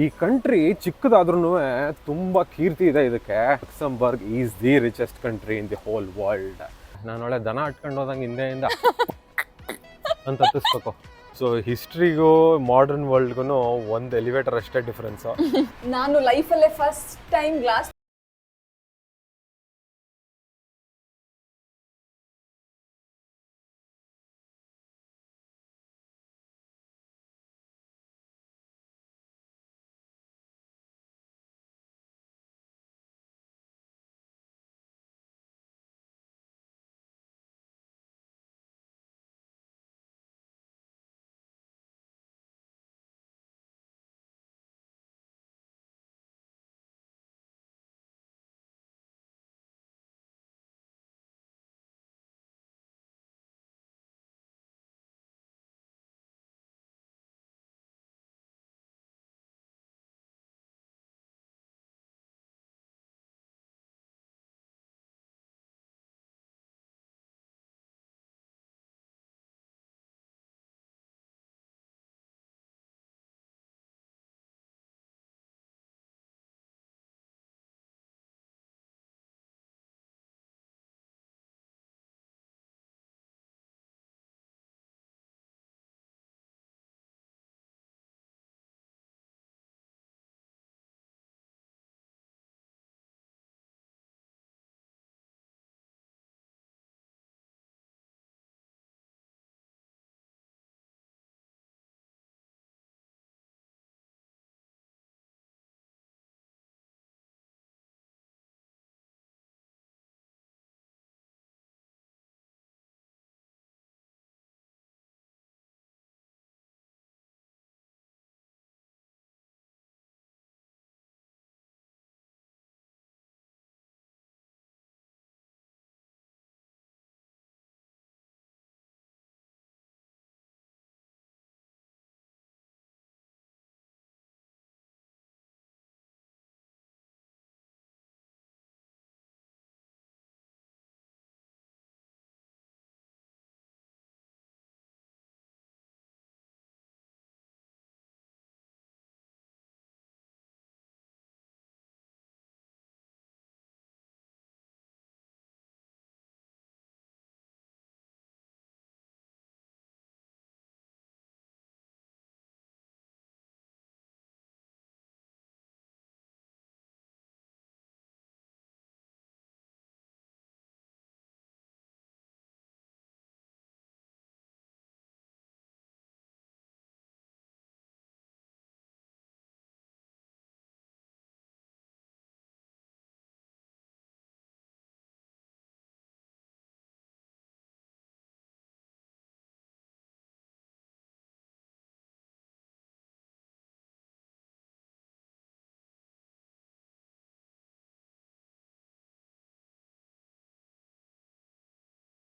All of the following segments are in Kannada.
ಈ ಕಂಟ್ರಿ ಚಿಕ್ಕದಾದ್ರೂ ತುಂಬಾ ಕೀರ್ತಿ ಇದೆ ಇದಕ್ಕೆ. Luxembourg is the richest country in the whole world ನಾನು ಒಳ್ಳೆ ದನ ಅಟ್ಕೊಂಡು ಹೋದಂಗೆ ಹಿಂದೆಯಿಂದ. ಅಂತ ಹತ್ತಿಸ್ಬೇಕು ಸೊ ಹಿಸ್ಟ್ರಿಗೂ ಮಾಡರ್ನ್ ವರ್ಲ್ಡ್ಗೂ ಒಂದು ಎಲಿವೇಟರ್ ಅಷ್ಟೇ ಡಿಫ್ರೆನ್ಸ್ ನಾನು ಲೈಫಲ್ಲೇ ಫಸ್ಟ್ ಟೈಮ್ ಗ್ಲಾಸ್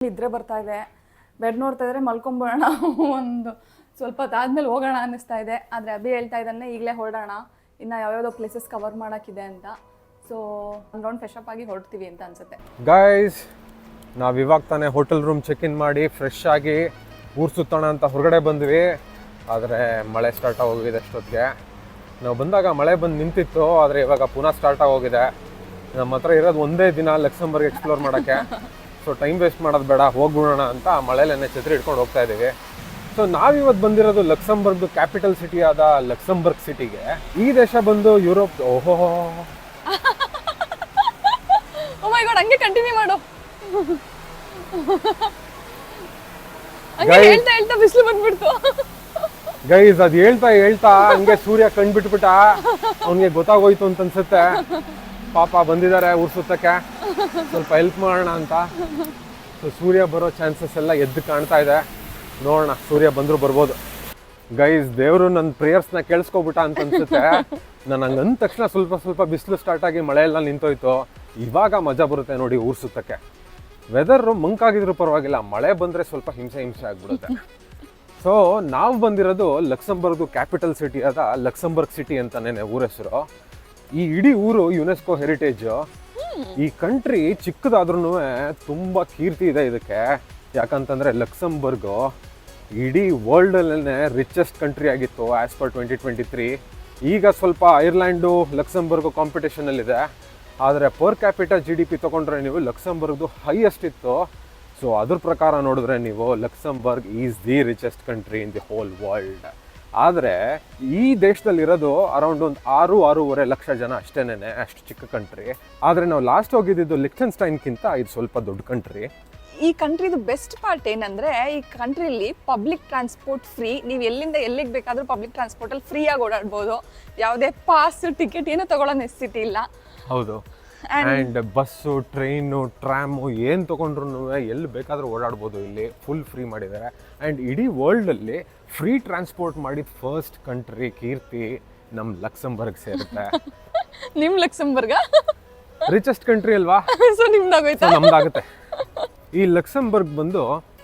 ನಿದ್ರೆ ಬರ್ತಾ ಇದೆ. ಬೆಡ್ ನೋಡ್ತಾ ಇದ್ರೆ ಮಲ್ಕೊಂಬಿಡೋಣ. ಒಂದು ಸ್ವಲ್ಪ ಹೊತ್ತಾದ್ಮೇಲೆ ಹೋಗೋಣ ಅನ್ನಿಸ್ತಾ ಇದೆ. ಆದರೆ ಅಭಿ ಹೇಳ್ತಾ ಇದ್ದಾನೆ, ಈಗಲೇ ಹೊರಡೋಣ. ಇನ್ನು ಯಾವ್ಯಾವುದೋ ಪ್ಲೇಸಸ್ ಕವರ್ ಮಾಡೋಕ್ಕಿದೆ ಅಂತ. ಸೊ ಒಂದು ರೌಂಡ್ ಫ್ರೆಶ್ ಅಪ್ ಆಗಿ ಹೊರಡ್ತೀವಿ ಅಂತ ಅನ್ಸುತ್ತೆ. ಗಾಯ್ಸ್ ನಾವು ಇವಾಗ ತಾನೇ ಹೋಟೆಲ್ ರೂಮ್ ಚೆಕ್ ಇನ್ ಮಾಡಿ ಫ್ರೆಶ್ ಆಗಿ ಊರು ಸುತ್ತೋಣ ಅಂತ ಹೊರಗಡೆ ಬಂದ್ವಿ. ಆದರೆ ಮಳೆ ಸ್ಟಾರ್ಟ್ ಆಗೋಗಿದೆ ಅಷ್ಟೊತ್ತಿಗೆ. ನಾವು ಬಂದಾಗ ಮಳೆ ಬಂದು ನಿಂತಿತ್ತು, ಆದರೆ ಇವಾಗ ಪುನಃ ಸ್ಟಾರ್ಟ್ ಆಗೋಗಿದೆ. ನಮ್ಮ ಹತ್ರ ಇರೋದು ಒಂದೇ ದಿನ ಲಕ್ಸಂಬರ್ಗ್ ಎಕ್ಸ್ಪ್ಲೋರ್ ಮಾಡೋಕ್ಕೆ. ಸೊ ಟೈಮ್ ವೇಸ್ಟ್ ಮಾಡೋದು ಬೇಡ ಹೋಗ್ಬಿಡೋಣ ಅಂತ ಆ ಮಳೆಯಲ್ಲೇ ಛತ್ರಿ ಇಟ್ಕೊಂಡು ಹೋಗ್ತಾ ಇದ್ದೀವಿ. ಸೊ ನಾವಿವತ್ತು ಬಂದಿರೋದು ಲಕ್ಸಂಬರ್ಗ್ದು ಕ್ಯಾಪಿಟಲ್ ಸಿಟಿ ಆದ ಲಕ್ಸಂಬರ್ಗ್ ಸಿಟಿಗೆ ಈ ದೇಶ ಬಂದು ಯುರೋಪ್ ಓಹೋ. ಗಾಡ್ ಹಂಗೆ ಕಂಟಿನ್ಯೂ ಮಾಡು. ಹೇಳ್ತಾ ಹೇಳ್ತಾ ಬಿಸಿಲು ಬಂದ್ಬಿಡ್ತು. ಗೈಸ್ ಅದು ಹೇಳ್ತಾ ಹೇಳ್ತಾ ಹಂಗೆ ಸೂರ್ಯ ಕಣ್ಬಿಟ್ಬಿಟ್ಟ. ಅವನಿಗೆ ಗೊತ್ತಾಗೋಯ್ತು ಅಂತ ಅನ್ಸುತ್ತೆ. ಪಾಪ ಬಂದಿದ್ದಾರೆ ಊರ್ ಸುತ್ತಕ್ಕೆ ಸ್ವಲ್ಪ ಹೆಲ್ಪ್ ಮಾಡೋಣ ಅಂತ. ಸೊ ಸೂರ್ಯ ಬರೋ ಚಾನ್ಸಸ್ ಎಲ್ಲ ಎದ್ದು ಕಾಣ್ತಾ ಇದೆ. ನೋಡೋಣ, ಸೂರ್ಯ ಬಂದರೂ ಬರ್ಬೋದು. ಗೈಸ್ ದೇವರು ನನ್ನ ಪ್ರೇಯರ್ಸ್ನ ಕೇಳಿಸ್ಕೊಬಿಟ್ಟ ಅಂತ ಅನ್ಸುತ್ತೆ. ನಾನು ಹಂಗೆ ಅಂದ ತಕ್ಷಣ ಸ್ವಲ್ಪ ಸ್ವಲ್ಪ ಬಿಸಿಲು ಸ್ಟಾರ್ಟ್ ಆಗಿ ಮಳೆ ಎಲ್ಲ ನಿಂತೋಯ್ತು. ಇವಾಗ ಮಜಾ ಬರುತ್ತೆ ನೋಡಿ ಊರ್ ಸುತ್ತಕ್ಕೆ ವೆದರ್ ಮಂಕಾಗಿದ್ರು ಪರವಾಗಿಲ್ಲ. ಮಳೆ ಬಂದ್ರೆ ಸ್ವಲ್ಪ ಹಿಂಸೆ ಹಿಂಸೆ ಆಗ್ಬಿಡುತ್ತೆ. ಸೊ ನಾವು ಬಂದಿರೋದು ಲಕ್ಸಂಬರ್ಗ್ ಕ್ಯಾಪಿಟಲ್ ಸಿಟಿ ಆದ ಲಕ್ಸಂಬರ್ಗ್ ಸಿಟಿ ಅಂತಾನೆ ಊರ ಹೆಸರು. ಈ ಇಡೀ ಊರು ಯುನೆಸ್ಕೋ ಹೆರಿಟೇಜ್ ಈ ಕಂಟ್ರಿ ಚಿಕ್ಕದಾದ್ರೂ ತುಂಬ ಕೀರ್ತಿ ಇದೆ ಇದಕ್ಕೆ. ಯಾಕಂತಂದ್ರೆ ಲಕ್ಸಂಬರ್ಗು ಇಡೀ ವರ್ಲ್ಡಲ್ಲೇ ರಿಚೆಸ್ಟ್ ಕಂಟ್ರಿ ಆಗಿತ್ತು as per twenty twenty three ಈಗ ಸ್ವಲ್ಪ ಐರ್ಲ್ಯಾಂಡು ಲಕ್ಸಂಬರ್ಗು ಕಾಂಪಿಟೇಷನಲ್ಲಿದೆ ಆದರೆ per capital G D P ತೊಗೊಂಡ್ರೆ ನೀವು ಲಕ್ಸಂಬರ್ಗ್ದು ಹೈಯೆಸ್ಟ್ ಇತ್ತು. ಸೊ ಅದ್ರ ಪ್ರಕಾರ ನೋಡಿದ್ರೆ ನೀವು Luxembourg is the richest country in the whole world ಆದರೆ ಈ ದೇಶದಲ್ಲಿ ಇರೋದು ಅರೌಂಡ್ ಒಂದು ಆರು ಆರೂವರೆ ಲಕ್ಷ ಜನ ಅಷ್ಟೇನೆ ಅಷ್ಟು ಚಿಕ್ಕ ಕಂಟ್ರಿ ಆದರೆ ನಾವು ಲಾಸ್ಟ್ ಹೋಗಿದ್ದು ಲಿಕ್ಟನ್ಸ್ಟೈನ್ಗಿಂತ ಇದು ಸ್ವಲ್ಪ ದೊಡ್ಡ ಕಂಟ್ರಿ ಈ ಕಂಟ್ರಿದು ಬೆಸ್ಟ್ ಪಾರ್ಟ್ ಏನಂದ್ರೆ ಈ ಕಂಟ್ರಿಲಿ ಪಬ್ಲಿಕ್ ಟ್ರಾನ್ಸ್ಪೋರ್ಟ್ ಫ್ರೀ ನೀವು ಎಲ್ಲಿಂದ ಎಲ್ಲಿಗೆ ಬೇಕಾದರೂ ಪಬ್ಲಿಕ್ ಟ್ರಾನ್ಸ್ಪೋರ್ಟಲ್ಲಿ ಫ್ರೀಯಾಗಿ ಓಡಾಡ್ಬೋದು. ಯಾವುದೇ ಪಾಸ್ ಟಿಕೆಟ್ ಏನೂ ತಗೊಳ್ಳೋ ನೆಸಿಟಿ ಇಲ್ಲ. ಹೌದು. ಆ್ಯಂಡ್ ಬಸ್ಸು ಟ್ರೈನು ಟ್ರಾಮು ಏನು ತೊಗೊಂಡ್ರು ಎಲ್ಲಿ ಬೇಕಾದರೂ ಓಡಾಡ್ಬೋದು ಇಲ್ಲಿ. ಫುಲ್ ಫ್ರೀ ಮಾಡಿದ್ದಾರೆ. ಆ್ಯಂಡ್ ಇಡೀ ವರ್ಲ್ಡಲ್ಲಿ ಫ್ರೀ ಟ್ರಾನ್ಸ್ಪೋರ್ಟ್ ಮಾಡಿದ ಫಸ್ಟ್ ಕಂಟ್ರಿ ಕೀರ್ತಿ ನಮ್ಮ ಲಕ್ಸಂಬರ್ಗ್ ಸೇರುತ್ತೆ. ನಿಮ್ ಲಕ್ಸಂಬರ್ಗ? ರಿಚೆಸ್ಟ್ ಕಂಟ್ರಿ ಅಲ್ವಾ? ಸೊ ನಿಮ್ದಾಗೋಯ್ತು ನಮ್ದಾಗುತ್ತೆ ಈ ಲಕ್ಸಂಬರ್ಗ್ ಬಂದು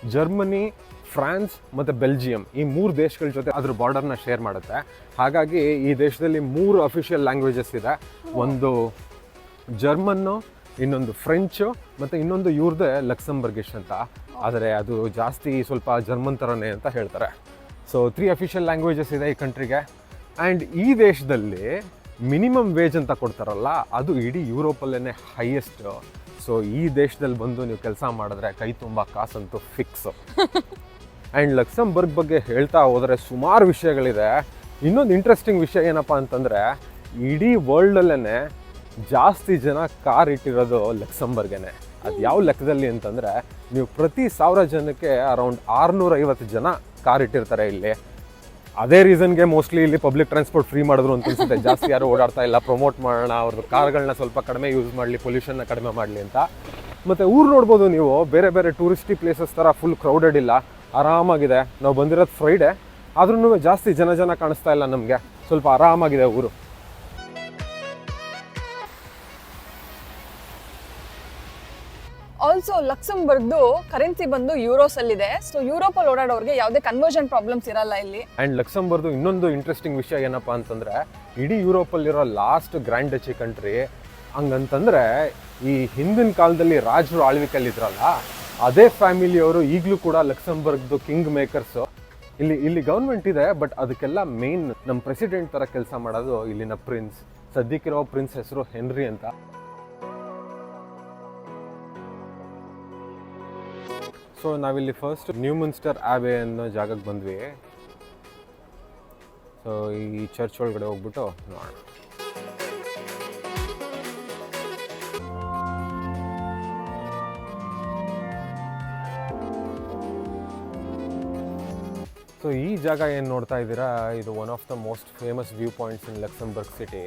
ಜರ್ಮನಿ ಫ್ರಾನ್ಸ್ ಮತ್ತು ಬೆಲ್ಜಿಯಂ ಈ ಮೂರು ದೇಶಗಳ ಜೊತೆ ಅದ್ರ ಬಾರ್ಡರ್ನ ಶೇರ್ ಮಾಡುತ್ತೆ. ಹಾಗಾಗಿ ಈ ದೇಶದಲ್ಲಿ ಮೂರು ಅಫಿಷಿಯಲ್ ಲ್ಯಾಂಗ್ವೇಜಸ್ ಇದೆ. ಒಂದು ಜರ್ಮನ್ನು ಇನ್ನೊಂದು ಫ್ರೆಂಚು ಮತ್ತು ಇನ್ನೊಂದು ಇವ್ರದ್ದೇ ಲಕ್ಸಂಬರ್ಗಿಶ್ ಅಂತ. ಆದರೆ ಅದು ಜಾಸ್ತಿ ಸ್ವಲ್ಪ ಜರ್ಮನ್ ಥರನೇ ಅಂತ ಹೇಳ್ತಾರೆ. ಸೊ ತ್ರೀ ಅಫಿಷಿಯಲ್ ಲ್ಯಾಂಗ್ವೇಜಸ್ ಇದೆ ಈ ಕಂಟ್ರಿಗೆ ಆ್ಯಂಡ್ ಈ ದೇಶದಲ್ಲಿ ಮಿನಿಮಮ್ ವೇಜ್ ಅಂತ ಕೊಡ್ತಾರಲ್ಲ ಅದು ಇಡೀ ಯುರೋಪಲ್ಲೇ ಹೈಯೆಸ್ಟ್ ಸೊ ಈ ದೇಶದಲ್ಲಿ ಬಂದು ನೀವು ಕೆಲಸ ಮಾಡಿದ್ರೆ ಕೈ ತುಂಬ ಕಾಸಂತೂ ಫಿಕ್ಸ್ ಆ್ಯಂಡ್ ಲಕ್ಸಂಬರ್ಗ್ ಬಗ್ಗೆ ಹೇಳ್ತಾ ಹೋದರೆ ಸುಮಾರು ವಿಷಯಗಳಿದೆ. ಇನ್ನೊಂದು ಇಂಟ್ರೆಸ್ಟಿಂಗ್ ವಿಷಯ ಏನಪ್ಪ ಅಂತಂದರೆ ಇಡೀ ವರ್ಲ್ಡಲ್ಲೇ ಜಾಸ್ತಿ ಜನ ಕಾರ್ ಇಟ್ಟಿರೋದು ಲಕ್ಸಂಬರ್ಗೇನೆ. ಅದು ಯಾವ ಲೆಕ್ಕದಲ್ಲಿ ಅಂತಂದರೆ ನೀವು ಪ್ರತಿ ಸಾವಿರ ಜನಕ್ಕೆ ಅರೌಂಡ್ ಆರುನೂರೈವತ್ತು ಜನ ಕಾರ್ ಇಟ್ಟಿರ್ತಾರೆ ಇಲ್ಲಿ. ಅದೇ ರೀಸನ್ಗೆ ಮೋಸ್ಟ್ಲಿ ಇಲ್ಲಿ ಪಬ್ಲಿಕ್ ಟ್ರಾನ್ಸ್ಪೋರ್ಟ್ ಫ್ರೀ ಮಾಡಿದ್ರು ಅಂತ ಅನ್ಸುತ್ತೆ. ಜಾಸ್ತಿ ಯಾರು ಓಡಾಡ್ತಾ ಇಲ್ಲ ಪ್ರಮೋಟ್ ಮಾಡೋಣ ಅವ್ರದ್ದು ಕಾರ್ಗಳನ್ನ ಸ್ವಲ್ಪ ಕಡಿಮೆ ಯೂಸ್ ಮಾಡಲಿ ಪೊಲ್ಯೂಷನ್ನ ಕಡಿಮೆ ಮಾಡಲಿ ಅಂತ. ಮತ್ತು ಊರು ನೋಡ್ಬೋದು ನೀವು, ಬೇರೆ ಬೇರೆ ಟೂರಿಸ್ಟಿ ಪ್ಲೇಸಸ್ ಥರ ಫುಲ್ ಕ್ರೌಡೆಡ್ ಇಲ್ಲ. ಆರಾಮಾಗಿದೆ. ನಾವು ಬಂದಿರೋದು ಫ್ರೈಡೆ ಆದ್ರೂ ಜಾಸ್ತಿ ಜನ ಜನ ಕಾಣಿಸ್ತಾ ಇಲ್ಲ ನಮಗೆ. ಸ್ವಲ್ಪ ಆರಾಮಾಗಿದೆ ಊರು. ಆಲ್ಸೋ ಲಕ್ಸಂಬರ್ಗ್ದು ಕರೆನ್ಸಿ ಬಂದು ಯೂರೋಸ್ ಅಲ್ಲಿ ಇದೆ ಸೊ ಯುರೋಪಲ್ಲಿ ಓಡಾಡೋರಿಗೆ ಯಾವುದೇ ಕನ್ವರ್ಷನ್ ಪ್ರಾಬ್ಲಮ್ಸ್ ಇರಲ್ಲ ಇಲ್ಲಿ. ಅಂಡ್ ಲಕ್ಸಂಬರ್ದು ಇನ್ನೊಂದು ಇಂಟ್ರೆಸ್ಟಿಂಗ್ ವಿಷಯ ಏನಪ್ಪ ಅಂತಂದ್ರೆ, ಇಡೀ ಯುರೋಪಲ್ಲಿರೋ ಲಾಸ್ಟ್ ಗ್ರ್ಯಾಂಡ್ ಡಚಿ ಕಂಟ್ರಿ ಹಂಗಂತಂದ್ರೆ ಈ ಹಿಂದಿನ ಕಾಲದಲ್ಲಿ ರಾಜರು ಆಳ್ವಿಕೆಯಲ್ಲಿದ್ರಲ್ಲ, ಅದೇ ಫ್ಯಾಮಿಲಿಯವರು ಈಗಲೂ ಕೂಡ ಲಕ್ಸಂಬರ್ಗ್ದು ಕಿಂಗ್ ಮೇಕರ್ಸ್ ಇಲ್ಲಿ ಇಲ್ಲಿ ಗೌರ್ಮೆಂಟ್ ಇದೆ ಬಟ್ ಅದಕ್ಕೆಲ್ಲ ಮೇನ್ ನಮ್ಮ ಪ್ರೆಸಿಡೆಂಟ್ ಥರ ಕೆಲಸ ಮಾಡೋದು ಇಲ್ಲಿನ ಪ್ರಿನ್ಸ್ ಸದ್ಯಕ್ಕಿರೋ ಪ್ರಿನ್ಸ್ ಹೆಸರು ಹೆನ್ರಿ ಅಂತ. ಸೊ ನಾವಿಲ್ಲಿ ಫಸ್ಟ್ ನ್ಯೂ ಮುನ್ಸ್ಟರ್ ಆಬೆ ಅನ್ನೋ ಜಾಗಕ್ಕೆ ಬಂದ್ವಿ. ಸೊ ಈ ಚರ್ಚ್ ಒಳಗಡೆ ಹೋಗ್ಬಿಟ್ಟು ನೋಡೋಣ. ಸೊ ಈ ಜಾಗ ಏನು ನೋಡ್ತಾ ಇದ್ದೀರಾ? ಇದು one of the most famous view points in Luxembourg city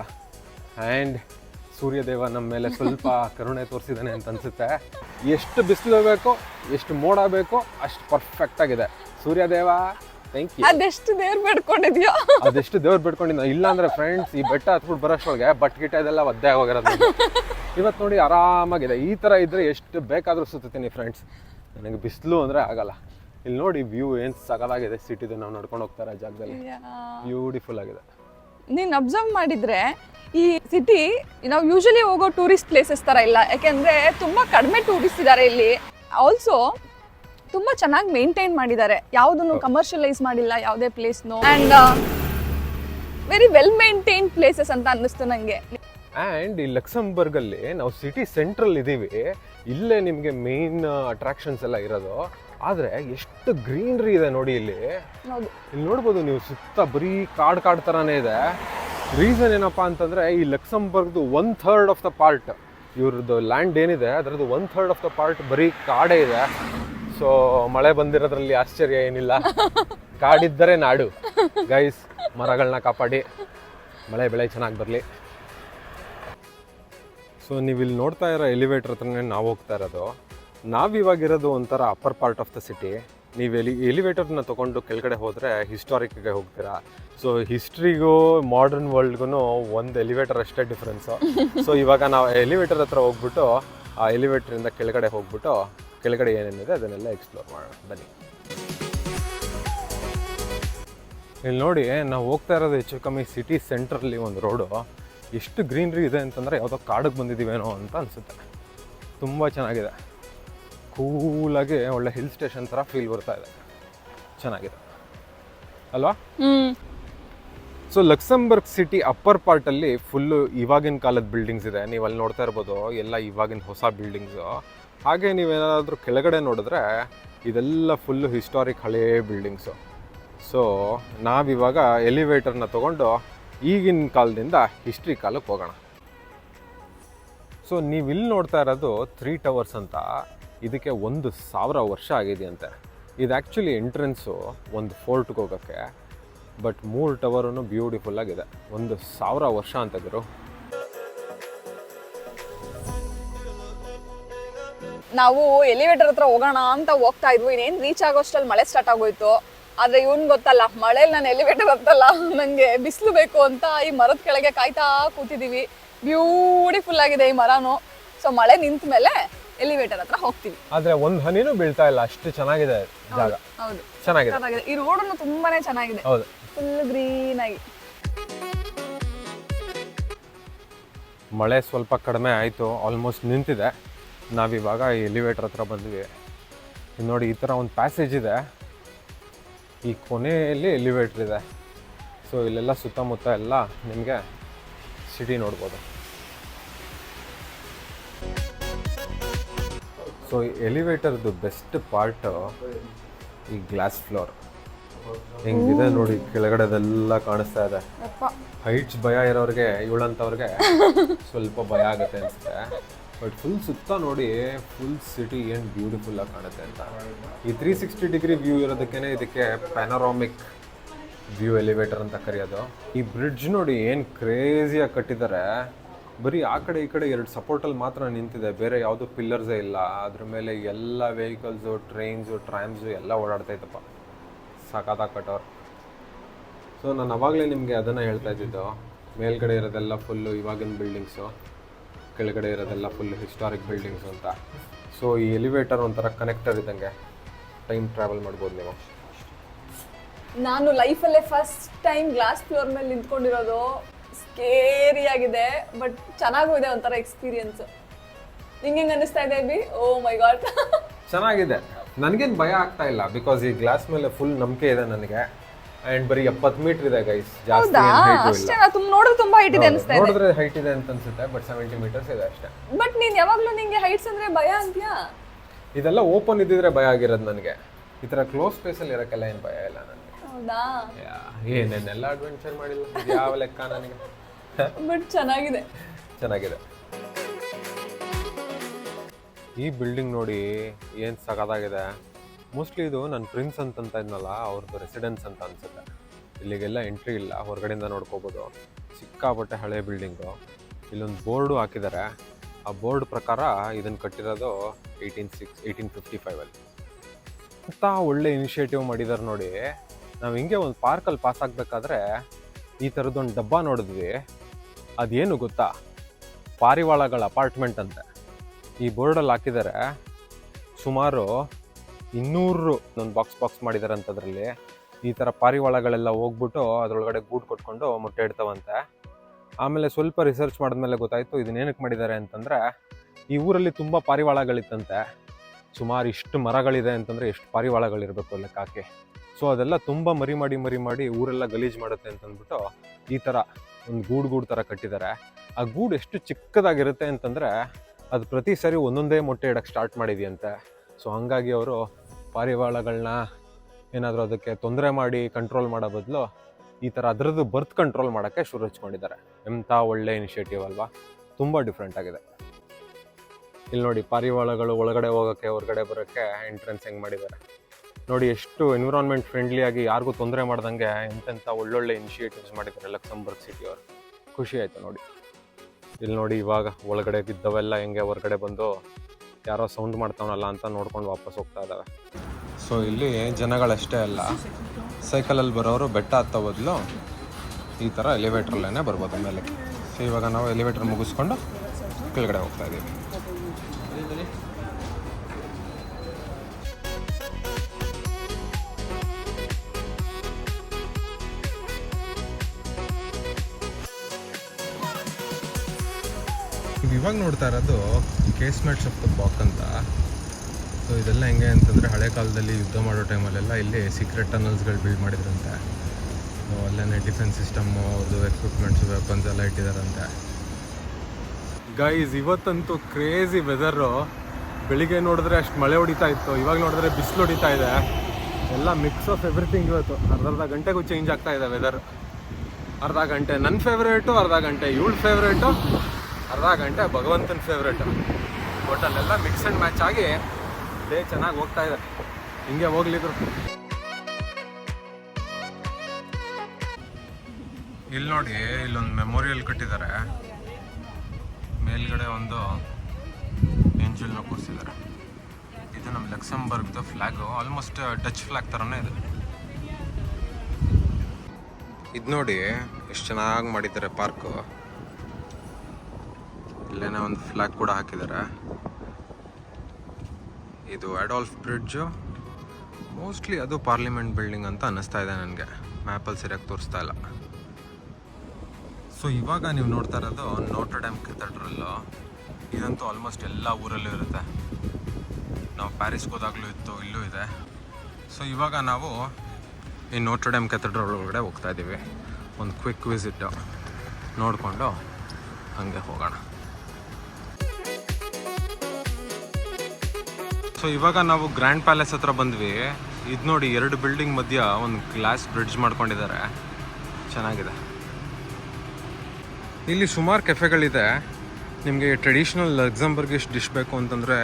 and ಸೂರ್ಯದೇವ ನಮ್ಮ ಮೇಲೆ ಸ್ವಲ್ಪ ಕರುಣೆ ತೋರಿಸಿದ್ದಾನೆ ಅಂತ ಅನ್ಸುತ್ತೆ. ಎಷ್ಟು ಬಿಸಿಲು ಬೇಕೋ ಎಷ್ಟು ಮೋಡ ಬೇಕೋ ಅಷ್ಟು ಪರ್ಫೆಕ್ಟ್ ಆಗಿದೆ. ಸೂರ್ಯದೇವ ಥ್ಯಾಂಕ್ ಯು ಅದೆಷ್ಟು ದೇವ್ರು ಬೇಡ್ಕೊಂಡಿದ್ಯೋ? ಅದೆಷ್ಟು ದೇವ್ರು ಬೇಡ್ಕೊಂಡಿದ್ದ ಇಲ್ಲ ಅಂದ್ರೆ ಫ್ರೆಂಡ್ಸ್ ಈ ಬೆಟ್ಟ ಹತ್ಬಿಟ್ಟು ಬರೋಷ್ಟೊಳಗೆ ಬಟ್ ಗಿಟ್ಟ ಇದೆಲ್ಲ ಒದ್ದೆ ಹೋಗಿರೋದು ಇವತ್ತು ನೋಡಿ ಆರಾಮಾಗಿದೆ. ಈ ಥರ ಇದ್ದರೆ ಎಷ್ಟು ಬೇಕಾದರೂ ಸುತ್ತೀನಿ ಫ್ರೆಂಡ್ಸ್ ನನಗೆ ಬಿಸಿಲು ಅಂದರೆ ಆಗಲ್ಲ. ಇಲ್ಲಿ ನೋಡಿ ವ್ಯೂ ಏನು ಸಕಲಾಗಿದೆ ಸಿಟಿದು ನಾವು ನಡ್ಕೊಂಡು ಹೋಗ್ತಾರೆ ಜಾಗದಲ್ಲಿ. ಬ್ಯೂಟಿಫುಲ್ ಆಗಿದೆ. ನೀನು ಅಬ್ಸರ್ವ್ ಮಾಡಿದ್ರೆ ಈ ಸಿಟಿ ನಾವು ಯೂಶಲಿ ಹೋಗೋ ಟೂರಿಸ್ಟ್ ಪ್ಲೇಸಸ್ ಥರ ಇಲ್ಲ. ಯಾಕೆಂದರೆ ತುಂಬ ಕಡಿಮೆ ಟೂರಿಸ್ಟ್ ಇದ್ದಾರೆ ಇಲ್ಲಿ. ಆಲ್ಸೋ ತುಂಬ ಚೆನ್ನಾಗಿ ಮೇಂಟೈನ್ ಮಾಡಿದ್ದಾರೆ. ಯಾವುದನ್ನು ಕಮರ್ಷಿಯಲೈಸ್ ಮಾಡಿಲ್ಲ ಯಾವುದೇ ಪ್ಲೇಸ್ನು and very well maintain places ಅಂತ ಅನ್ನಿಸ್ತು ನನಗೆ ಆ್ಯಂಡ್ ಈ ಲಕ್ಸಂಬರ್ಗಲ್ಲಿ ನಾವು ಸಿಟಿ ಸೆಂಟ್ರಲ್ ಇದ್ದೀವಿ. ಇಲ್ಲೇ ನಿಮಗೆ ಮೇನ್ ಅಟ್ರಾಕ್ಷನ್ಸ್ ಎಲ್ಲ ಇರೋದು. ಆದರೆ ಎಷ್ಟು ಗ್ರೀನ್ರಿ ಇದೆ ನೋಡಿ ಇಲ್ಲಿ. ಇಲ್ಲಿ ನೋಡ್ಬೋದು ನೀವು ಸುತ್ತ ಬರೀ ಕಾಡ್ ಕಾಡ್ ಥರನೇ ಇದೆ. ರೀಸನ್ ಏನಪ್ಪ ಅಂತಂದರೆ ಈ ಲಕ್ಸಂಬರ್ಗ್ದು one third of the part ಇವ್ರದ್ದು ಲ್ಯಾಂಡ್ ಏನಿದೆ ಅದರದ್ದು one third of the part ಬರೀ ಕಾಡೇ ಇದೆ. ಸೊ ಮಳೆ ಬಂದಿರೋದ್ರಲ್ಲಿ ಆಶ್ಚರ್ಯ ಏನಿಲ್ಲ. ಕಾಡಿದ್ದರೆ ನಾಡು. ಗೈಸ್ ಮರಗಳನ್ನ ಕಾಪಾಡಿ. ಮಳೆ ಬೆಳೆ ಚೆನ್ನಾಗಿ ಬರಲಿ. ಸೊ ನೀವು ಇಲ್ಲಿ ನೋಡ್ತಾ ಇರೋ ಎಲಿವೇಟ್ರ್ ಹತ್ರನೇ ನಾವು ಹೋಗ್ತಾ ಇರೋದು. ನಾವಿವಾಗಿರೋದು ಒಂಥರ upper part of the city ನೀವು ಎಲಿ ಎಲಿವೇಟರ್ನ ತೊಗೊಂಡು ಕೆಳಗಡೆ ಹೋದರೆ ಹಿಸ್ಟಾರಿಕ್ಗೆ ಹೋಗ್ತೀರಾ? ಸೊ ಹಿಸ್ಟ್ರಿಗೂ ಮಾಡರ್ನ್ ವರ್ಲ್ಡ್ಗೂ ಒಂದು ಎಲಿವೇಟರ್ ಅಷ್ಟೇ ಡಿಫ್ರೆನ್ಸು ಸೊ ಇವಾಗ ನಾವು ಎಲಿವೇಟರ್ ಹತ್ರ ಹೋಗ್ಬಿಟ್ಟು ಆ ಎಲಿವೇಟರಿಂದ ಕೆಳಗಡೆ ಹೋಗ್ಬಿಟ್ಟು ಕೆಳಗಡೆ ಏನೇನಿದೆ ಅದನ್ನೆಲ್ಲ ಎಕ್ಸ್ಪ್ಲೋರ್ ಮಾಡೋಣ. ಬನ್ನಿ. ಇಲ್ಲಿ ನೋಡಿ ನಾವು ಹೋಗ್ತಾ ಇರೋದು ಹೆಚ್ಚು ಕಮ್ಮಿ ಸಿಟಿ ಸೆಂಟ್ರಲ್ಲಿ ಒಂದು ರೋಡು ಎಷ್ಟು ಗ್ರೀನ್ರಿ ಇದೆ ಅಂತಂದರೆ ಯಾವುದೋ ಕಾಡಿಗೆ ಬಂದಿದ್ದೀವೇನೋ ಅಂತ ಅನಿಸುತ್ತೆ. ತುಂಬ ಚೆನ್ನಾಗಿದೆ. ಕೂಲಾಗಿ ಒಳ್ಳೆ ಹಿಲ್ ಸ್ಟೇಷನ್ ಥರ ಫೀಲ್ ಬರ್ತಾ ಇದೆ. ಚೆನ್ನಾಗಿದೆ. ಅಲ್ವಾ? ಸೊ ಲಕ್ಸಂಬರ್ಗ್ ಸಿಟಿ ಅಪ್ಪರ್ ಪಾರ್ಟಲ್ಲಿ ಫುಲ್ಲು ಇವಾಗಿನ ಕಾಲದ ಬಿಲ್ಡಿಂಗ್ಸ್ ಇದೆ. ನೀವು ಅಲ್ಲಿ ನೋಡ್ತಾ ಇರ್ಬೋದು ಎಲ್ಲ ಇವಾಗಿನ ಹೊಸ ಬಿಲ್ಡಿಂಗ್ಸು ಹಾಗೆ ನೀವೇನಾದರೂ ಕೆಳಗಡೆ ನೋಡಿದ್ರೆ ಇದೆಲ್ಲ ಫುಲ್ಲು ಹಿಸ್ಟಾರಿಕ್ ಹಳೇ ಬಿಲ್ಡಿಂಗ್ಸು ಸೊ ನಾವಿವಾಗ ಎಲಿವೇಟರ್ನ ತಗೊಂಡು ಈಗಿನ ಕಾಲದಿಂದ ಹಿಸ್ಟ್ರಿ ಕಾಲಕ್ಕೆ ಹೋಗೋಣ. ಸೊ ನೀವು ಇಲ್ಲಿ ನೋಡ್ತಾ ಇರೋದು ತ್ರೀ ಟವರ್ಸ್ ಅಂತ. ಇದಕ್ಕೆ ಒಂದು ಸಾವಿರ ವರ್ಷ ಆಗಿದೆಯಂತೆ. ಇದು ಆ್ಯಕ್ಚುಲಿ ಎಂಟ್ರೆನ್ಸು ಒಂದು ಫೋರ್ಟ್ಗೆ ಹೋಗೋಕ್ಕೆ ಬಟ್ ಮೂರು ಟವರೂ ಬ್ಯೂಟಿಫುಲ್ ಆಗಿದೆ. ಒಂದು ಸಾವಿರ ವರ್ಷ ಅಂತಿದ್ರು ನಾವು ಎಲಿವೇಟರ್ ಹತ್ರ ಹೋಗೋಣ ಅಂತ ಹೋಗ್ತಾ ಇದ್ವಿ. ಇನ್ನೇನು ರೀಚ್ ಆಗೋಷ್ಟರಲ್ಲಿ ಮಳೆ ಸ್ಟಾರ್ಟ್ ಆಗೋಯ್ತು. ಆದ್ರೆ ಇವನ್ ಗೊತ್ತಲ್ಲ, ಮಳೇಲಿ ನಾನು ಎಲಿವೇಟರ್ ಹತ್ತಲ್ಲ ನನಗೆ ಬಿಸಿಲು ಬೇಕು ಅಂತ ಈ ಮರದ ಕೆಳಗೆ ಕಾಯ್ತಾ ಕೂತಿದೀವಿ. ಬ್ಯೂಟಿಫುಲ್ ಆಗಿದೆ ಈ ಮರನು. ಸೊ ಮಳೆ ನಿಂತ ಮೇಲೆ ಎಲಿವೇಟರ್ ಹತ್ರ ಹೋಗ್ತೀವಿ ಆದ್ರೆ ಒಂದ್ ಹನಿನೂ ಬೀಳ್ತಾ ಇಲ್ಲ ಅಷ್ಟು ಚೆನ್ನಾಗಿದೆ ಜಾಗ. ಹೌದು. ಚೆನ್ನಾಗಿದೆ. ಚೆನ್ನಾಗಿದೆ. ಈ ರೋಡ್ ತುಂಬಾನೇ ಚೆನ್ನಾಗಿದೆ. ಹೌದು. ಫುಲ್ ಗ್ರೀನ್ ಆಗಿ. ಮಳೆ ಸ್ವಲ್ಪ ಕಡಿಮೆ ಆಯಿತು ಆಲ್ಮೋಸ್ಟ್ ನಿಂತಿದೆ. ನಾವಿವಾಗ ಎಲಿವೇಟರ್ ಹತ್ರ ಬಂದ್ವಿ. ಇಲ್ಲಿ ನೋಡಿ ಈ ಥರ ಒಂದು ಪ್ಯಾಸೇಜ್ ಇದೆ. ಈ ಕೊನೆಯಲ್ಲಿ ಎಲಿವೇಟ್ರ್ ಇದೆ. ಸೊ ಇಲ್ಲೆಲ್ಲ ಸುತ್ತಮುತ್ತ ಎಲ್ಲ ನಿಮಗೆ ಸಿಟಿ ನೋಡ್ಬೋದು. ಸೊ ಎಲಿವೇಟರ್ದು ಬೆಸ್ಟ್ ಪಾರ್ಟ್ ಈ ಗ್ಲಾಸ್ ಫ್ಲೋರ್ ಹೆಂಗಿದೆ ನೋಡಿ ಕೆಳಗಡೆ ಅದೆಲ್ಲ ಕಾಣಿಸ್ತಾ ಇದೆ. ಹೈಟ್ಸ್ ಭಯ ಇರೋರಿಗೆ ಇವಳಂತವ್ರಿಗೆ ಸ್ವಲ್ಪ ಭಯ ಆಗುತ್ತೆ ಅನಿಸುತ್ತೆ. ಬಟ್ ಫುಲ್ ಸುತ್ತ ನೋಡಿ ಫುಲ್ ಸಿಟಿ ಏನು ಬ್ಯೂಟಿಫುಲ್ ಆಗಿ ಕಾಣುತ್ತೆ ಅಂತ. ಈ ತ್ರೀ ಸಿಕ್ಸ್ಟಿ ಡಿಗ್ರಿ ವ್ಯೂ ಇರೋದಕ್ಕೇನೆ ಇದಕ್ಕೆ ಪ್ಯಾನರಾಮಿಕ್ ವ್ಯೂ ಎಲಿವೇಟರ್ ಅಂತ ಕರೆಯೋದು. ಈ ಬ್ರಿಡ್ಜ್ ನೋಡಿ ಏನು ಕ್ರೇಜಿಯಾಗಿ ಕಟ್ಟಿದ್ದಾರೆ. ಬರೀ ಆ ಕಡೆ ಈ ಕಡೆ ಎರಡು ಸಪೋರ್ಟಲ್ಲಿ ಮಾತ್ರ ನಿಂತಿದೆ. ಬೇರೆ ಯಾವುದು ಪಿಲ್ಲರ್ಸೇ ಇಲ್ಲ. ಅದ್ರ ಮೇಲೆ ಎಲ್ಲ ವೆಹಿಕಲ್ಸು ಟ್ರೈನ್ಸು ಟ್ರಾಮ್ಸು ಎಲ್ಲ ಓಡಾಡ್ತೈತಪ್ಪ ಸಾಕಾದಾಗ ಕಟೋರ್ ಸೊ ನಾನು ಅವಾಗಲೇ ನಿಮಗೆ ಅದನ್ನು ಹೇಳ್ತಾ ಇದ್ದಿದ್ದು. ಮೇಲ್ಗಡೆ ಇರೋದೆಲ್ಲ ಫುಲ್ಲು ಇವಾಗಿನ ಬಿಲ್ಡಿಂಗ್ಸು ಕೆಳಗಡೆ ಇರೋದೆಲ್ಲ ಫುಲ್ ಹಿಸ್ಟಾರಿಕ್ ಬಿಲ್ಡಿಂಗ್ಸು ಅಂತ. ಸೊ ಈ ಎಲಿವೇಟರ್ ಒಂಥರ ಕನೆಕ್ಟರ್ ಇದ್ದಂಗೆ. ಟೈಮ್ ಟ್ರಾವೆಲ್ ಮಾಡ್ಬೋದು ನೀವು. ನಾನು ಲೈಫಲ್ಲೇ ಫಸ್ಟ್ ಟೈಮ್ ಗ್ಲಾಸ್ ಫ್ಲೋರ್ ಮೇಲೆ ನಿಂತ್ಕೊಂಡಿರೋದು ಸ್ಕೇರಿ ಆಗಿದೆ ಬಟ್ ಚೆನ್ನಾಗೂ ಇದೆ ಒಂಥರ ಎಕ್ಸ್ಪೀರಿಯನ್ಸ್ ನಿಂಗೆ ಹೆಂಗ್ ಅನಿಸ್ತಾ ಇದೆ ಬಿ? ಓ ಮೈ ಗಾಡ್ ಚೆನ್ನಾಗಿದೆ. ನನಗೇನು ಭಯ ಆಗ್ತಾ ಇಲ್ಲ ಬಿಕಾಸ್ ಈ ಗ್ಲಾಸ್ ಮೇಲೆ ಫುಲ್ ನಂಬಿಕೆ ಇದೆ ನನಗೆ. ಅಂಡ್ ಬರೀ ಎಪ್ಪತ್ತು ಮೀಟರ್ ಇದೆ ಗೈಸ್ ಜಾಸ್ತಿ ಹೌದಾ? ಏನ್ height ಅಷ್ಟೇ ಇಲ್ಲ ನಾ ತುಂಬ ನೋಡಿದ್ರೆ ತುಂಬಾ ಹೈಟ್ ಇದೆ ಅನಿಸ್ತಾ ಇದೆ. ನೋಡಿದ್ರೆ ಹೈಟ್ ಇದೆ ಅಂತ ಅನ್ಸುತ್ತೆ ಬಟ್ ಸೆವೆಂಟಿ ಮೀಟರ್ಸ್ ಇದೆ ಅಷ್ಟೇ. ಬಟ್ ನೀನ್ ಯಾವಾಗ್ಲೂ ನಿಂಗೆ ಹೈಟ್ಸ್ ಅಂದ್ರೆ ಭಯ ಅಂತ್ಯಾ? ಇದೆಲ್ಲ ಓಪನ್ ಇದ್ದಿದ್ರೆ ಭಯ ಆಗಿರೋದು ನನಗೆ. ಈ ತರ ಕ್ಲೋಸ್ ಸ್ಪೇಸಲ್ಲಿ ಇರೋಕ್ಕೆಲ್ಲ ಏನು ಭಯ ಇಲ್ಲ ನನಗೆ. ಹೌದಾ? ಏನೇನೆಲ್ಲ ಅಡ್ವೆಂಚರ್ ಮಾಡಿಲ್ಲ ಯಾವ ಲೆಕ್ಕ ನನಗೆ? ಬಟ್ ಚೆನ್ನಾಗಿದೆ. ಚೆನ್ನಾಗಿದೆ. ಈ ಬಿಲ್ಡಿಂಗ್ ನೋಡಿ ಏನು ಸಖತ್ತಾಗಿದೆ. ಮೋಸ್ಟ್ಲಿ ಇದು ನನ್ನ ಪ್ರಿನ್ಸ್ ಅಂತಂತ ಇದ್ನಲ್ಲ ಅವ್ರದ್ದು ರೆಸಿಡೆನ್ಸ್ ಅಂತ ಅನ್ಸುತ್ತೆ. ಇಲ್ಲಿಗೆಲ್ಲ ಎಂಟ್ರಿ ಇಲ್ಲ, ಹೊರಗಡೆಯಿಂದ ನೋಡ್ಕೋಬೋದು. ಸಿಕ್ಕಾಪಟ್ಟೆ ಹಳೆ ಬಿಲ್ಡಿಂಗು ಇಲ್ಲೊಂದು ಬೋರ್ಡು ಹಾಕಿದ್ದಾರೆ ಆ ಬೋರ್ಡ್ ಪ್ರಕಾರ ಇದನ್ನು ಕಟ್ಟಿರೋದು ಏಯ್ಟೀನ್ ಸಿಕ್ಸ್ ಏಯ್ಟೀನ್ ಫಿಫ್ಟಿ ಫೈವಲ್ಲಿ ಅಂತ ಒಳ್ಳೆ ಇನಿಷಿಯೇಟಿವ್ ಮಾಡಿದ್ದಾರೆ ನೋಡಿ, ನಾವು ಹಿಂಗೆ ಒಂದು ಪಾರ್ಕಲ್ಲಿ ಪಾಸ್ ಆಗಬೇಕಾದ್ರೆ ಈ ಥರದ್ದೊಂದು ಡಬ್ಬ ನೋಡಿದ್ವಿ. ಅದೇನು ಗೊತ್ತಾ? ಪಾರಿವಾಳಗಳ ಅಪಾರ್ಟ್ಮೆಂಟ್ ಅಂತೆ. ಈ ಬೋರ್ಡಲ್ಲಿ ಹಾಕಿದ್ದಾರೆ ಸುಮಾರು ಇನ್ನೂರು ಒಂದು ಬಾಕ್ಸ್ ಬಾಕ್ಸ್ ಮಾಡಿದ್ದಾರೆ ಅಂಥದ್ರಲ್ಲಿ ಈ ಥರ ಪಾರಿವಾಳಗಳೆಲ್ಲ ಹೋಗ್ಬಿಟ್ಟು ಅದರೊಳಗಡೆ ಗೂಡು ಕೊಟ್ಕೊಂಡು ಮೊಟ್ಟೆ ಇಡ್ತಾವಂತೆ. ಆಮೇಲೆ ಸ್ವಲ್ಪ ರಿಸರ್ಚ್ ಮಾಡಿದ್ಮೇಲೆ ಗೊತ್ತಾಯಿತು ಇದನ್ನೇನಕ್ಕೆ ಮಾಡಿದ್ದಾರೆ ಅಂತಂದರೆ, ಈ ಊರಲ್ಲಿ ತುಂಬ ಪಾರಿವಾಳಗಳಿತ್ತಂತೆ. ಸುಮಾರು ಇಷ್ಟು ಮರಗಳಿದೆ ಅಂತಂದರೆ ಎಷ್ಟು ಪಾರಿವಾಳಗಳಿರಬೇಕು ಅಲ್ಲ ಕಾಕೆ. ಸೊ ಅದೆಲ್ಲ ತುಂಬ ಮರಿ ಮಾಡಿ ಮರಿ ಮಾಡಿ ಊರೆಲ್ಲ ಗಲೀಜು ಮಾಡುತ್ತೆ ಅಂತಂದ್ಬಿಟ್ಟು ಈ ಥರ ಒಂದು ಗೂಡು ಗೂಡು ಥರ ಕಟ್ಟಿದ್ದಾರೆ ಆ ಗೂಡು ಎಷ್ಟು ಚಿಕ್ಕದಾಗಿರುತ್ತೆ ಅಂತಂದರೆ ಅದು ಪ್ರತಿ ಸರಿ ಒಂದೊಂದೇ ಮೊಟ್ಟೆ ಇಡೋಕ್ಕೆ ಸ್ಟಾರ್ಟ್ ಮಾಡಿದೆಯಂತೆ. ಸೊ ಹಂಗಾಗಿ ಅವರು ಪಾರಿವಾಳಗಳನ್ನ ಏನಾದರೂ ಅದಕ್ಕೆ ತೊಂದರೆ ಮಾಡಿ ಕಂಟ್ರೋಲ್ ಮಾಡೋ ಬದಲು ಈ ಥರ ಅದರದ್ದು ಬರ್ತ್ ಕಂಟ್ರೋಲ್ ಮಾಡೋಕ್ಕೆ ಶುರು ಹಚ್ಕೊಂಡಿದ್ದಾರೆ. ಎಂಥ ಒಳ್ಳೆ ಇನಿಷಿಯೇಟಿವ್ ಅಲ್ವಾ? ತುಂಬ ಡಿಫ್ರೆಂಟ್ ಆಗಿದೆ. ಇಲ್ಲಿ ನೋಡಿ ಪಾರಿವಾಳಗಳು ಒಳಗಡೆ ಹೋಗೋಕ್ಕೆ, ಹೊರಗಡೆ ಬರೋಕ್ಕೆ ಎಂಟ್ರೆನ್ಸ್ ಹೆಂಗೆ ಮಾಡಿದ್ದಾರೆ? ನೋಡಿ, ಎಷ್ಟು ಎನ್ವಿರಾನ್ಮೆಂಟ್ ಫ್ರೆಂಡ್ಲಿ ಆಗಿ ಯಾರಿಗೂ ತೊಂದರೆ ಮಾಡ್ದಂಗೆ ಎಂತೆಂಥ ಒಳ್ಳೊಳ್ಳೆ ಇನಿಷಿಯೇಟಿವ್ಸ್ ಮಾಡಿದ್ದಾರೆ ಲಕ್ಸಂಬರ್ಗ್ ಸಿಟಿ ಅವರು. ಖುಷಿ ಆಯಿತು ನೋಡಿ. ಇಲ್ಲಿ ನೋಡಿ, ಇವಾಗ ಒಳಗಡೆ ಬಿದ್ದವೆಲ್ಲ ಹೆಂಗೆ ಹೊರಗಡೆ ಬಂದು ಯಾರೋ ಸೌಂಡ್ ಮಾಡ್ತಾವನಲ್ಲ ಅಂತ ನೋಡ್ಕೊಂಡು ವಾಪಸ್ ಹೋಗ್ತಾ ಇದ್ದಾವೆ ಸೊ ಇಲ್ಲಿ ಜನಗಳಷ್ಟೇ ಅಲ್ಲ. ಸೈಕಲಲ್ಲಿ ಬರೋರು ಬೆಟ್ಟ ಹತ್ತ ಬದಲು ಈ ಥರ ಎಲಿವೇಟ್ರಲ್ಲೇ ಬರ್ಬೋದು ಮೇಲೆ. ಸೊ ಇವಾಗ ನಾವು ಎಲಿವೇಟ್ರ್ ಮುಗಿಸ್ಕೊಂಡು ಕೆಳಗಡೆ ಹೋಗ್ತಾ ಇದ್ದೀವಿ ನೀವು ಇವಾಗ ನೋಡ್ತಾ ಇರೋದು ಕೇಸ್ಮೆಟ್ಸ್ ಆಫ್ ದ ಬಾಕ್ ಅಂತ. ಸೊ ಇದೆಲ್ಲ ಹೆಂಗೆ ಅಂತಂದರೆ ಹಳೆ ಕಾಲದಲ್ಲಿ ಯುದ್ಧ ಮಾಡೋ ಟೈಮಲ್ಲೆಲ್ಲ ಇಲ್ಲಿ ಸೀಕ್ರೆಟ್ ಟನಲ್ಸ್ಗಳು ಬಿಲ್ಡ್ ಮಾಡಿದ್ರಂತೆ. ಸೊ ಅಲ್ಲೇ ಡಿಫೆನ್ಸ್ ಸಿಸ್ಟಮ್ಮು ಅವ್ರದ್ದು ಎಕ್ವಿಪ್ಮೆಂಟ್ಸ್ ವೆಪನ್ಸ್ ಎಲ್ಲ ಇಟ್ಟಿದಾರಂತೆ. ಗೈಸ್ ಇವತ್ತಂತೂ ಕ್ರೇಜಿ ವೆದರು ಬೆಳಿಗ್ಗೆ ನೋಡಿದ್ರೆ ಅಷ್ಟು ಮಳೆ ಹೊಡಿತಾ ಇತ್ತು. ಇವಾಗ ನೋಡಿದ್ರೆ ಬಿಸಿಲು ಹೊಡಿತಾ ಇದೆ. ಎಲ್ಲ ಮಿಕ್ಸ್ ಆಫ್ ಎವ್ರಿಥಿಂಗ್ ಇವತ್ತು. ಅರ್ಧ ಅರ್ಧ ಗಂಟೆಗೂ ಚೇಂಜ್ ಆಗ್ತಾ ಇದೆ ವೆದರ್ ಅರ್ಧ ಗಂಟೆ ನನ್ನ ಫೇವ್ರೇಟು ಅರ್ಧ ಗಂಟೆ ಇವಳ ಫೇವ್ರೇಟು ಅರ್ಧ ಗಂಟೆ ಭಗವಂತನ ಫೇವ್ರೇಟು ಒಟ್ಟಲ್ಲೆಲ್ಲ ಮಿಕ್ಸ್ ಆ್ಯಂಡ್ ಮ್ಯಾಚ್ ಆಗಿ ಡೇ ಚೆನ್ನಾಗಿ ಹೋಗ್ತಾ ಇದೆ. ಹಿಂಗೆ ಹೋಗ್ಲಿದ್ರು ಇಲ್ಲಿ ನೋಡಿ, ಇಲ್ಲೊಂದು ಮೆಮೋರಿಯಲ್ ಕಟ್ಟಿದ್ದಾರೆ. ಮೇಲ್ಗಡೆ ಒಂದು ಏಂಜಲ್ನ ಕೂರಿಸಿದ್ದಾರೆ. ಇದು ನಮ್ಮ ಲಕ್ಸಂಬರ್ಗ್ದು ಫ್ಲ್ಯಾಗು ಆಲ್ಮೋಸ್ಟ್ ಡಚ್ ಫ್ಲ್ಯಾಗ್ ಥರನೇ ಇದೆ. ಇದು ನೋಡಿ, ಎಷ್ಟು ಚೆನ್ನಾಗಿ ಮಾಡಿದ್ದಾರೆ ಪಾರ್ಕು ಇಲ್ಲೇನೆ ಒಂದು ಫ್ಲಾಗ್ ಕೂಡ ಹಾಕಿದ್ದಾರೆ ಇದು ಅಡಾಲ್ಫ್ ಬ್ರಿಡ್ಜು ಮೋಸ್ಟ್ಲಿ ಅದು ಪಾರ್ಲಿಮೆಂಟ್ ಬಿಲ್ಡಿಂಗ್ ಅಂತ ಅನ್ನಿಸ್ತಾ ಇದೆ ನನಗೆ. ಮ್ಯಾಪಲ್ಲಿ ಸರಿಯಾಗಿ ತೋರಿಸ್ತಾ ಇಲ್ಲ. ಸೊ ಇವಾಗ ನೀವು ನೋಡ್ತಾ ಇರೋದು ನೋಟ್ರ ಡ್ಯಾಮ್ ಕೆಥಡ್ರಲ್ಲು ಇದಂತೂ ಆಲ್ಮೋಸ್ಟ್ ಎಲ್ಲ ಊರಲ್ಲೂ ಇರುತ್ತೆ. ನಾವು ಪ್ಯಾರಿಸ್ಗೆ ಹೋದಾಗಲೂ ಇತ್ತು, ಇಲ್ಲೂ ಇದೆ. ಸೊ ಇವಾಗ ನಾವು ಈ ನೋಟ್ರ ಡ್ಯಾಮ್ ಕೆಥಡ್ರಲ್ ಒಳಗಡೆ ಹೋಗ್ತಾ ಇದ್ದೀವಿ ಒಂದು ಕ್ವಿಕ್ ವಿಸಿಟ್ ನೋಡಿಕೊಂಡು ಹಾಗೆ ಹೋಗೋಣ. ಸೊ ಇವಾಗ ನಾವು ಗ್ರ್ಯಾಂಡ್ ಪ್ಯಾಲೇಸ್ ಹತ್ರ ಬಂದ್ವಿ. ಇದು ನೋಡಿ ಎರಡು ಬಿಲ್ಡಿಂಗ್ ಮಧ್ಯ ಒಂದು ಗ್ಲಾಸ್ ಬ್ರಿಡ್ಜ್ ಮಾಡ್ಕೊಂಡಿದ್ದಾರೆ. ಚೆನ್ನಾಗಿದೆ. ಇಲ್ಲಿ ಸುಮಾರು ಕೆಫೆಗಳಿದೆ ನಿಮಗೆ ಟ್ರೆಡಿಷ್ನಲ್ ಲಕ್ಸಂಬರ್ಗಿಶ್ ಡಿಶ್ ಬೇಕು ಅಂತಂದರೆ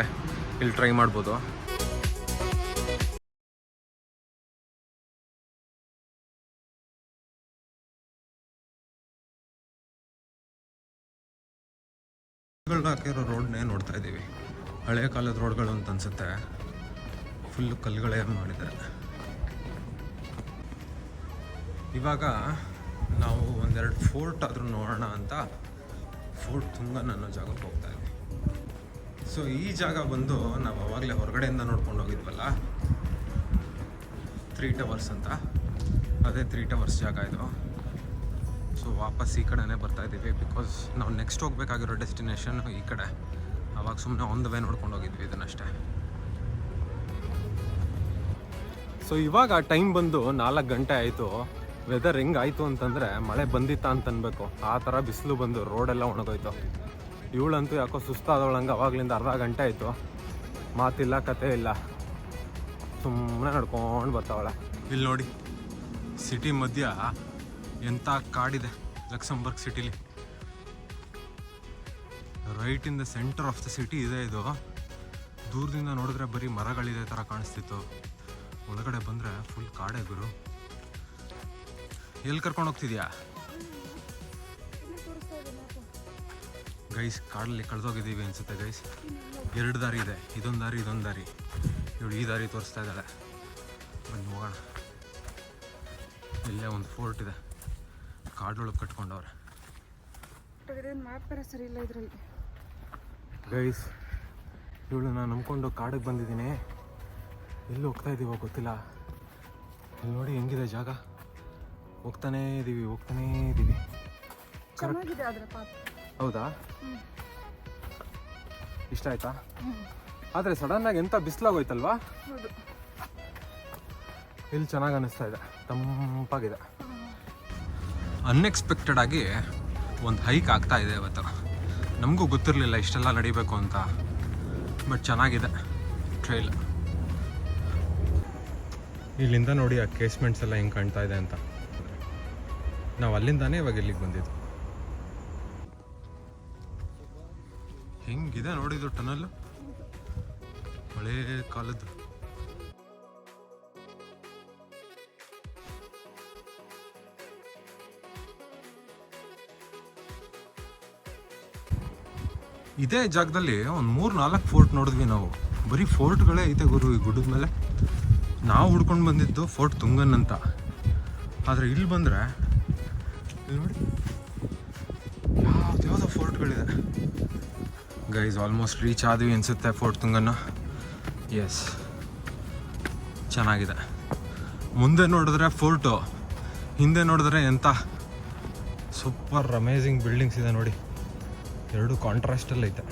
ಇಲ್ಲಿ ಟ್ರೈ ಮಾಡ್ಬೋದು. ಹಾಕಿರೋ ರೋಡ್ನೇ ನೋಡ್ತಾ ಇದ್ದೀವಿ ಹಳೆಯ ಕಾಲದ ರೋಡ್ಗಳು ಅಂತ ಅನ್ಸುತ್ತೆ. ಫುಲ್ಲು ಕಲ್ಲುಗಳೇ ಮಾಡಿದ್ದಾರೆ. ಇವಾಗ ನಾವು ಒಂದೆರಡು ಫೋರ್ಟ್ ಆದರೂ ನೋಡೋಣ ಅಂತ ಫೋರ್ಟ್ ತುಂಬ ನನ್ನ ಜಾಗಕ್ಕೆ ಹೋಗ್ತಾ ಇದ್ವಿ ಸೊ ಈ ಜಾಗ ಬಂದು ನಾವು ಅವಾಗಲೇ ಹೊರಗಡೆಯಿಂದ ನೋಡ್ಕೊಂಡು ಹೋಗಿದ್ವಲ್ಲ? ತ್ರೀ ಟವರ್ಸ್ ಅಂತ. ಅದೇ ತ್ರೀ ಟವರ್ಸ್ ಜಾಗ ಇದು. ಸೊ ವಾಪಸ್ ಈ ಕಡೆನೇ ಬರ್ತಾ ಇದ್ದೀವಿ ಬಿಕಾಸ್ ನಾವು ನೆಕ್ಸ್ಟ್ ಹೋಗ್ಬೇಕಾಗಿರೋ ಡೆಸ್ಟಿನೇಷನ್ ಈ ಕಡೆ. ಅವಾಗ ಸುಮ್ಮನೆ ಆನ್ ದ ವೇ ನೋಡ್ಕೊಂಡು ಹೋಗಿದ್ವಿ ಇದನ್ನಷ್ಟೇ. ಸೊ ಇವಾಗ ಟೈಮ್ ಬಂದು ನಾಲ್ಕು ಗಂಟೆ ಆಯಿತು. ವೆದರ್ ಹೆಂಗಾಯಿತು ಅಂತಂದರೆ ಮಳೆ ಬಂದಿತ್ತಾ ಅಂತ ಅನ್ಬೇಕು ಆ ಥರ ಬಿಸಿಲು ಬಂದು ರೋಡೆಲ್ಲ ಒಣಗೋಯ್ತು. ಇವಳಂತೂ ಯಾಕೋ ಸುಸ್ತಾದವಳಂಗೆ ಅವಾಗಲಿಂದ ಅರ್ಧ ಗಂಟೆ ಆಯಿತು. ಮಾತಿಲ್ಲ ಕತೆ ಇಲ್ಲ. ಸುಮ್ಮನೆ ನಡ್ಕೊಂಡು ಬರ್ತಾವಳೆ. ಇಲ್ಲಿ ನೋಡಿ ಸಿಟಿ ಮಧ್ಯ ಎಂಥ ಕಾಡಿದೆ ಲಕ್ಸಂಬರ್ಗ್ ಸಿಟಿಲಿ right in the centre of the city ಇದೆ ಇದು. ದೂರದಿಂದ ನೋಡಿದ್ರೆ ಬರೀ ಮರಗಳಿದೆ ಥರ ಕಾಣಿಸ್ತಿತ್ತು. ಒಳಗಡೆ ಬಂದರೆ ಫುಲ್ ಕಾಡೆ ಗುರು. ಎಲ್ಲಿ ಕರ್ಕೊಂಡು ಹೋಗ್ತಿದ್ಯಾ? ಗೈಸ್ ಕಾಡಲ್ಲಿ ಕಳೆದೋಗಿದ್ದೀವಿ ಅನ್ಸುತ್ತೆ ಗೈಸ್ ಎರಡು ದಾರಿ ಇದೆ. ಇದೊಂದು ದಾರಿ ಇದೊಂದು ದಾರಿ. ಇವಳು ಈ ದಾರಿ ತೋರಿಸ್ತಾ ಇದ್ದಾಳೆ. ಬನ್ನಿ ಹೋಗೋಣ ಇಲ್ಲೇ ಒಂದು ಫೋರ್ಟ್ ಇದೆ. ಕಾಡೊಳಗೆ ಕಟ್ಕೊಂಡವ್ರೆ. ಸರಿ ಇಲ್ಲ ಇದರಲ್ಲಿ. ಗೈಸ್ ಇವಳು ನಾನು ನಂಬ್ಕೊಂಡು ಕಾಡಿಗೆ ಬಂದಿದ್ದೀನಿ. ಎಲ್ಲಿ ಹೋಗ್ತಾ ಇದ್ದೀವೋ ಗೊತ್ತಿಲ್ಲ. ಇಲ್ಲಿ ನೋಡಿ ಹೆಂಗಿದೆ ಜಾಗ. ಹೋಗ್ತಾನೇ ಇದ್ದೀವಿ ಹೋಗ್ತಾನೇ ಇದ್ದೀವಿ ಹೌದಾ? ಇಷ್ಟ ಆಯ್ತಾ? ಆದರೆ ಸಡನ್ನಾಗಿ ಎಂಥ ಬಿಸಿಲಾಗೋಯ್ತಲ್ವಾ? ಇಲ್ಲಿ ಚೆನ್ನಾಗಿ ಅನ್ನಿಸ್ತಾ ಇದೆ? ತಂಪಾಗಿದೆ. ಅನ್ಎಕ್ಸ್ಪೆಕ್ಟೆಡ್ ಆಗಿ ಒಂದು ಹೈಕ್ ಆಗ್ತಾ ಇದೆ ಇವತ್ತು. ನಮಗೂ ಗೊತ್ತಿರಲಿಲ್ಲ ಇಷ್ಟೆಲ್ಲ ನಡಿಬೇಕು ಅಂತ. ಬಟ್ ಚೆನ್ನಾಗಿದೆ ಟ್ರೈಲ್ ಇಲ್ಲಿಂದ ನೋಡಿ ಆ ಕೇಸ್ಮೆಂಟ್ಸ್ ಎಲ್ಲ ಹೆಂಗೆ ಕಾಣ್ತಾ ಇದೆ ಅಂತ. ನಾವು ಅಲ್ಲಿಂದಾನೇ ಇವಾಗ ಇಲ್ಲಿಗೆ ಬಂದಿದ್ದು. ಹೆಂಗಿದೆ ನೋಡಿದ್ದು ಟನಲ್ ಹಳೇ ಕಾಲದ್ದು. ಇದೇ ಜಾಗದಲ್ಲಿ ಒಂದು ಮೂರು ನಾಲ್ಕು ಫೋರ್ಟ್ ನೋಡಿದ್ವಿ ನಾವು. ಬರೀ ಫೋರ್ಟ್ಗಳೇ ಐತೆ ಗುರು ಈ ಗುಡ್ಡದ ಮೇಲೆ. ನಾವು ಹುಡ್ಕೊಂಡು ಬಂದಿದ್ದು ಫೋರ್ಟ್ ತುಂಗನ್ ಅಂತ. ಆದರೆ ಇಲ್ಲಿ ಬಂದರೆ ಇಲ್ಲಿ ನೋಡಿ. ಯಾವ್ದ್ಯಾವ್ದೋ ಫೋರ್ಟ್ಗಳಿದೆ. ಗೈಸ್ ಆಲ್ಮೋಸ್ಟ್ ರೀಚ್ ಆದ್ವಿ ಅನಿಸುತ್ತೆ ಫೋರ್ಟ್ ತುಂಗನ್ನ. ಎಸ್ ಚೆನ್ನಾಗಿದೆ. ಮುಂದೆ ನೋಡಿದ್ರೆ ಫೋರ್ಟು. ಹಿಂದೆ ನೋಡಿದ್ರೆ ಎಂಥ ಸೂಪರ್ ಅಮೇಝಿಂಗ್ ಬಿಲ್ಡಿಂಗ್ಸ್ ಇದೆ ನೋಡಿ. ಎರಡು ಕಾಂಟ್ರಾಸ್ಟಲ್ಲಿ ಐತೆ.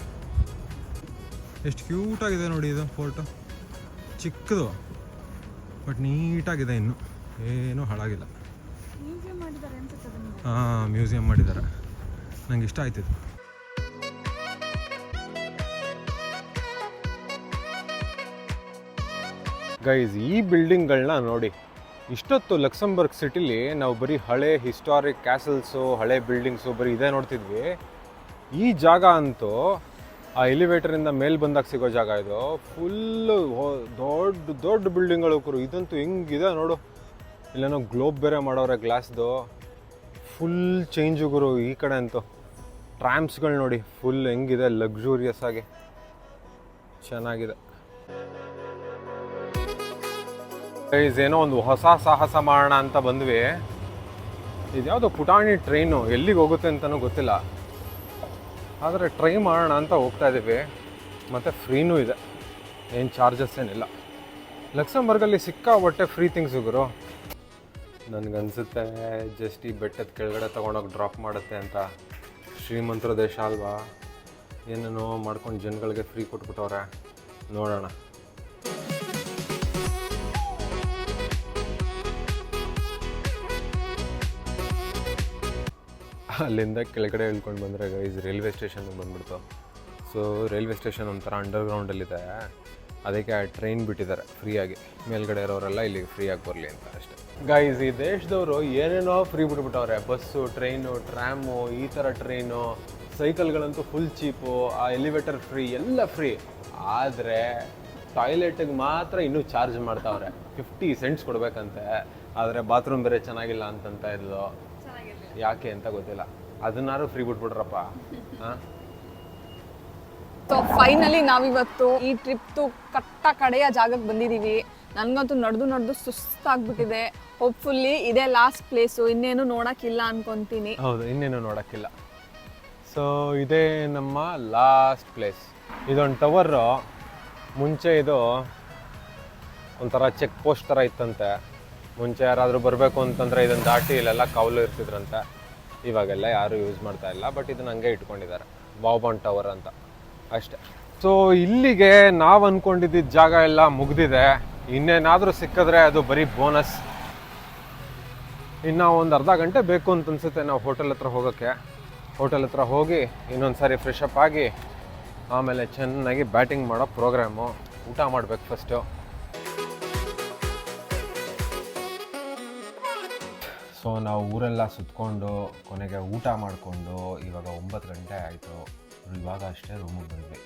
ಎಷ್ಟು ಕ್ಯೂಟಾಗಿದೆ ನೋಡಿ ಇದು ಫೋಟೋ ಚಿಕ್ಕದು ಬಟ್ ನೀಟಾಗಿದೆ ಇನ್ನು. ಏನೂ ಹಾಳಾಗಿಲ್ಲ. ಹಾಂ ಮ್ಯೂಸಿಯಂ ಮಾಡಿದ್ದಾರೆ. ನಂಗೆ ಇಷ್ಟ ಆಯ್ತಿದ್ದು ಗೈಸ್ ಈ ಬಿಲ್ಡಿಂಗ್ಗಳನ್ನ ನೋಡಿ ಇಷ್ಟೊತ್ತು ಲಕ್ಸಂಬರ್ಗ್ ಸಿಟಿಲಿ ನಾವು ಬರೀ ಹಳೆ ಹಿಸ್ಟಾರಿಕ್ ಕ್ಯಾಸಲ್ಸು ಹಳೆ ಬಿಲ್ಡಿಂಗ್ಸು ಬರೀ ಇದೇ ನೋಡ್ತಿದ್ವಿ. ಈ ಜಾಗ ಅಂತೂ ಆ ಎಲಿವೇಟರಿಂದ ಮೇಲ್ ಬಂದಾಗ ಸಿಗೋ ಜಾಗ ಇದು. ಫುಲ್ಲು ದೊಡ್ಡ ದೊಡ್ಡ ಬಿಲ್ಡಿಂಗ್ಗಳು ಕುರು. ಇದಂತೂ ಹೆಂಗಿದೆ ನೋಡು. ಇಲ್ಲೇನೋ ಗ್ಲೋಬ್ ಬೇರೆ ಮಾಡೋರೆ ಗ್ಲಾಸ್ದು ಫುಲ್ ಚೇಂಜು ಗುರು ಈ ಕಡೆ ಅಂತೂ. ಟ್ರಾಮ್ಸ್ಗಳು ನೋಡಿ ಫುಲ್ ಹೆಂಗಿದೆ ಲಕ್ಸುರಿಯಸ್ ಆಗಿ. ಚೆನ್ನಾಗಿದೆ. ಏನೋ ಒಂದು ಹೊಸ ಸಾಹಸ ಮಾಡೋಣ ಅಂತ ಬಂದ್ವಿ. ಇದ್ಯಾವುದೋ ಪುಟಾಣಿ ಟ್ರೈನು ಎಲ್ಲಿಗೆ ಹೋಗುತ್ತೆ ಅಂತಲೂ ಗೊತ್ತಿಲ್ಲ. ಆದರೆ ಟ್ರೈ ಮಾಡೋಣ ಅಂತ ಹೋಗ್ತಾ ಇದ್ದೀವಿ. ಮತ್ತು ಫ್ರೀನೂ ಇದೆ. ಏನು ಚಾರ್ಜಸ್ ಏನಿಲ್ಲ. ಲಕ್ಸಂಬರ್ಗಲ್ಲಿ ಸಿಕ್ಕಾಪಟ್ಟೆ ಫ್ರೀ ಥಿಂಗ್ಸ್ ಗುರು? ನನಗನ್ಸುತ್ತೆ ಜಸ್ಟ್ ಈ ಬೆಟ್ಟದ ಕೆಳಗಡೆ ತೊಗೊಂಡೋಗಿ ಡ್ರಾಪ್ ಮಾಡುತ್ತೆ ಅಂತ. ಶ್ರೀಮಂತರ ದೇಶ ಅಲ್ವಾ? ಏನೇನೋ ಮಾಡ್ಕೊಂಡು ಜನಗಳಿಗೆ ಫ್ರೀ ಕೊಟ್ಬಿಟ್ಟವ್ರೆ. ನೋಡೋಣ. ಅಲ್ಲಿಂದ ಕೆಳಗಡೆ ಇಳ್ಕೊಂಡು ಬಂದರೆ ಗೈಸ್ ರೈಲ್ವೆ ಸ್ಟೇಷನ್ ಬಂದ್ಬಿಡ್ತು. ಸೊ ರೈಲ್ವೆ ಸ್ಟೇಷನ್ ಒಂಥರ ಅಂಡರ್ಗ್ರೌಂಡಲ್ಲಿದೆ ಅದಕ್ಕೆ ಆ ಟ್ರೈನ್ ಬಿಟ್ಟಿದ್ದಾರೆ ಫ್ರೀಯಾಗಿ ಮೇಲ್ಗಡೆ ಇರೋರೆಲ್ಲ ಇಲ್ಲಿಗೆ ಫ್ರೀಯಾಗಿ ಬರಲಿ ಅಂತ ಅಷ್ಟೇ. ಗೈಸ್ ಈ ದೇಶದವರು ಏನೇನೋ ಫ್ರೀ ಬಿಟ್ಬಿಟ್ಟವ್ರೆ. ಬಸ್ಸು ಟ್ರೈನು ಟ್ರ್ಯಾಮು ಈ ಥರ ಟ್ರೈನು ಸೈಕಲ್ಗಳಂತೂ ಫುಲ್ ಚೀಪು ಆ ಎಲಿವೇಟರ್ ಫ್ರೀ ಎಲ್ಲ ಫ್ರೀ ಆದರೆ ಟಾಯ್ಲೆಟಿಗೆ ಮಾತ್ರ ಇನ್ನೂ ಚಾರ್ಜ್ ಮಾಡ್ತಾವ್ರೆ. ಫಿಫ್ಟಿ ಸೆಂಟ್ಸ್ ಕೊಡಬೇಕಂತೆ. ಆದರೆ ಬಾತ್ರೂಮ್ ಬೇರೆ ಚೆನ್ನಾಗಿಲ್ಲ ಅಂತಂತ ಇದ್ಲು. ಯಾಕೆ ಅಂತ ಗೊತ್ತಿಲ್ಲ. ಅದನ್ನಾರು ಫ್ರೀ ಬಿಟ್ಬಿಟ್ರಪ್ಪ ಹಾಂ? ಸೊ ಫೈನಲಿ ನಾವಿವತ್ತು ಈ ಟ್ರಿಪ್ತು ಕಟ್ಟ ಕಡೆಯ ಜಾಗಕ್ಕೆ ಬಂದಿದ್ದೀವಿ ನನಗಂತೂ ನಡೆದು ನಡೆದು ಸುಸ್ತಾಗ್ಬಿಟ್ಟಿದೆ. ಹೋಪ್ಫುಲ್ಲಿ ಇದೇ ಲಾಸ್ಟ್ ಪ್ಲೇಸು ಇನ್ನೇನು ನೋಡೋಕ್ಕಿಲ್ಲ ಅನ್ಕೊಂತೀನಿ. ಹೌದು ಇನ್ನೇನು ನೋಡೋಕ್ಕಿಲ್ಲ. ಸೊ ಇದೇ ನಮ್ಮ ಲಾಸ್ಟ್ ಪ್ಲೇಸ್ ಇದೊಂದು ಟವರು ಮುಂಚೆ ಇದು ಒಂಥರ ಚೆಕ್ ಪೋಸ್ಟ್ ಥರ ಇತ್ತಂತೆ. ಮುಂಚೆ ಯಾರಾದರೂ ಬರಬೇಕು ಅಂತಂದರೆ ಇದನ್ನು ದಾಟಿ ಇಲ್ಲೆಲ್ಲ ಕೌಲು ಇರ್ತಿದ್ರಂತೆ. ಇವಾಗೆಲ್ಲ ಯಾರು ಯೂಸ್ ಮಾಡ್ತಾ ಇಲ್ಲ ಬಟ್ ಇದನ್ನ ಹಂಗೆ ಇಟ್ಕೊಂಡಿದ್ದಾರೆ. ಬಾಬಾನ್ ಟವರ್ ಅಂತ. ಅಷ್ಟೆ. ಸೊ ಇಲ್ಲಿಗೆ ನಾವು ಅಂದ್ಕೊಂಡಿದ್ದ ಜಾಗ ಎಲ್ಲ ಮುಗ್ದಿದೆ. ಇನ್ನೇನಾದರೂ ಸಿಕ್ಕಿದ್ರೆ ಅದು ಬರೀ ಬೋನಸ್ ಇನ್ನು ಒಂದು ಅರ್ಧ ಗಂಟೆ ಬೇಕು ಅಂತ ಅನ್ಸುತ್ತೆ ನಾವು ಹೋಟೆಲ್ ಹತ್ರ ಹೋಗೋಕ್ಕೆ. ಹೋಟೆಲ್ ಹತ್ರ ಹೋಗಿ ಇನ್ನೊಂದು ಸಾರಿ ಫ್ರೆಶ್ ಅಪ್ ಆಗಿ, ಆಮೇಲೆ ಚೆನ್ನಾಗಿ ಬ್ಯಾಟಿಂಗ್ ಮಾಡೋ ಪ್ರೋಗ್ರಾಮು ಊಟ ಮಾಡಬೇಕು ಫಸ್ಟು ಸೊ ನಾವು ಊರೆಲ್ಲ ಸುತ್ಕೊಂಡು ಕೊನೆಗೆ ಊಟ ಮಾಡಿಕೊಂಡು ಇವಾಗ ಒಂಬತ್ತು ಗಂಟೆ ಆಯಿತು. ಇವಾಗ ಅಷ್ಟೇ ರೂಮಿಗೆ ಬಂದ್ವಿ.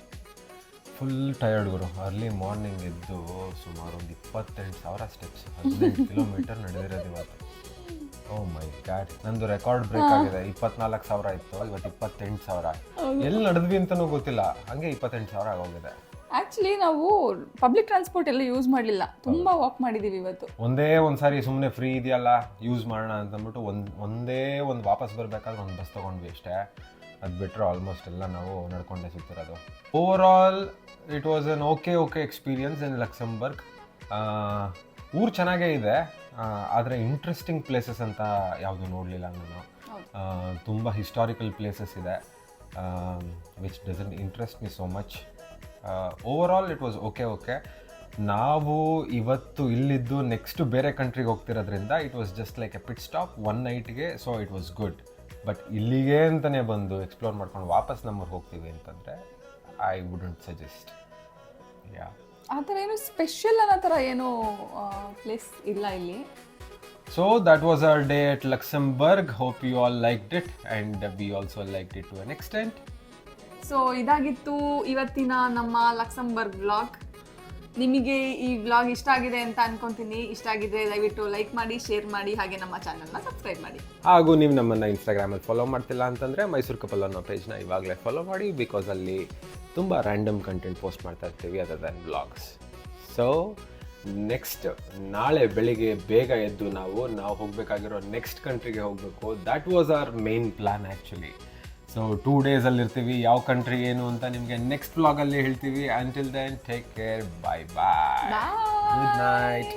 ಫುಲ್ ಟಯರ್ಡ್ ಗುರು. ಅರ್ಲಿ ಮಾರ್ನಿಂಗ್ ಎದ್ದು ಸುಮಾರು ಒಂದು ಇಪ್ಪತ್ತೆಂಟು ಸಾವಿರ ಸ್ಟೆಪ್ಸ್ ಹದಿನೆಂಟು ಕಿಲೋಮೀಟರ್ ನಡೆದಿರೋದು ಇವತ್ತು. ಓ ಮೈ ಗಾಡ್ ನಂದು ರೆಕಾರ್ಡ್ ಬ್ರೇಕ್ ಆಗಿದೆ. ಇಪ್ಪತ್ನಾಲ್ಕು ಸಾವಿರ ಇತ್ತು. ಇವತ್ತು ಇಪ್ಪತ್ತೆಂಟು ಸಾವಿರ. ಎಲ್ಲಿ ನಡೆದ್ವಿ ಅಂತಲೂ ಗೊತ್ತಿಲ್ಲ. ಹಾಗೆ ಇಪ್ಪತ್ತೆಂಟು ಸಾವಿರ ಆಗೋಗಿದೆ. ಆಕ್ಚುಲಿ ನಾವು ಪಬ್ಲಿಕ್ ಟ್ರಾನ್ಸ್ಪೋರ್ಟ್ ಎಲ್ಲ ಯೂಸ್ ಮಾಡಲಿಲ್ಲ. ತುಂಬಾ ವಾಕ್ ಮಾಡಿದೀವಿ ಇವತ್ತು. ಒಂದೇ ಒಂದು ಸಾರಿ ಸುಮ್ಮನೆ ಫ್ರೀ ಇದೆಯಲ್ಲ ಯೂಸ್ ಮಾಡೋಣ ಅಂತ ಅಂದ್ಬಿಟ್ಟು ಒಂದು ಒಂದೇ ಒಂದು ವಾಪಸ್ ಬರಬೇಕಾದ್ರೆ ಒಂದು ಬಸ್ ತೊಗೊಂಡ್ವಿ ಅಷ್ಟೇ. ಅದು ಬಿಟ್ಟರೆ ಆಲ್ಮೋಸ್ಟ್ ಎಲ್ಲ ನಾವು ನಡ್ಕೊಂಡೇ ಸಿಗ್ತಿರೋದು. Over all it was an okay okay experience in Luxembourg ಊರು ಚೆನ್ನಾಗೇ ಇದೆ. ಆದರೆ ಇಂಟ್ರೆಸ್ಟಿಂಗ್ ಪ್ಲೇಸಸ್ ಅಂತ ಯಾವುದು ನೋಡಲಿಲ್ಲ ನಾನು. ತುಂಬ ಹಿಸ್ಟಾರಿಕಲ್ ಪ್ಲೇಸಸ್ ಇದೆ. Which doesn't interest me so much over all it was okay okay ನಾವು ಇವತ್ತು ಇಲ್ಲಿದ್ದು ನೆಕ್ಸ್ಟ್ ಬೇರೆ ಕಂಟ್ರಿಗೆ ಹೋಗ್ತಿರೋದ್ರಿಂದ it was just like a pit stop one ನೈಟ್ಗೆ so it was good but ಇಲ್ಲಿಗೆ ಅಂತಲೇ ಬಂದು ಎಕ್ಸ್ಪ್ಲೋರ್ ಮಾಡ್ಕೊಂಡು ವಾಪಸ್ ನಮ್ಮೂರಿಗೆ ಹೋಗ್ತೀವಿ ಅಂತಂದರೆ ಐ ವುಡಂಟ್ ಸಜೆಸ್ಟ್ ಯಾ ಆ ಥರ ಏನು ಸ್ಪೆಷಲ್ ಅನ್ನೋ ಥರ ಏನು ಪ್ಲೇಸ್ ಇಲ್ಲ ಇಲ್ಲಿ. So that was our day at Luxembourg hope you all like it and we also like it to an extent so ಇದಾಗಿತ್ತು ಇವತ್ತಿನ ನಮ್ಮ ಲಕ್ಸಂಬರ್ಗ್ ವ್ಲಾಗ್ ನಿಮಗೆ ಈ ವ್ಲಾಗ್ ಇಷ್ಟ ಆಗಿದೆ ಅಂತ ಅನ್ಕೊಂತೀನಿ. ಇಷ್ಟ ಆಗಿದ್ರೆ ದಯವಿಟ್ಟು ಲೈಕ್ ಮಾಡಿ ಶೇರ್ ಮಾಡಿ, ಹಾಗೆ ನಮ್ಮ ಚಾನಲ್ನ ಸಬ್ಸ್ಕ್ರೈಬ್ ಮಾಡಿ. ಹಾಗೂ ನೀವು ನಮ್ಮನ್ನು ಇನ್ಸ್ಟಾಗ್ರಾಮಲ್ಲಿ ಫಾಲೋ ಮಾಡ್ತಿಲ್ಲ ಅಂತಂದರೆ ಮೈಸೂರು ಕಪಲ್ ಅನ್ನೋ ಪೇಜ್ನ ಇವಾಗಲೇ ಫಾಲೋ ಮಾಡಿ ಬಿಕಾಸ್ ಅಲ್ಲಿ ತುಂಬ ರ್ಯಾಂಡಮ್ ಕಂಟೆಂಟ್ ಪೋಸ್ಟ್ ಮಾಡ್ತಾ ಇರ್ತೀವಿ other than blogs so next ನಾಳೆ ಬೆಳಿಗ್ಗೆ ಬೇಗ ಎದ್ದು ನಾವು ನಾವು ಹೋಗಬೇಕಾಗಿರೋ ನೆಕ್ಸ್ಟ್ ಕಂಟ್ರಿಗೆ ಹೋಗಬೇಕು. That was our main plan actually so two ಡೇಸಲ್ಲಿ ಇರ್ತೀವಿ. ಯಾವ ಕಂಟ್ರಿ ಏನು ಅಂತ ನಿಮಗೆ ನೆಕ್ಸ್ಟ್ ಬ್ಲಾಗಲ್ಲಿ ಹೇಳ್ತೀವಿ. Until then take care bye bye good night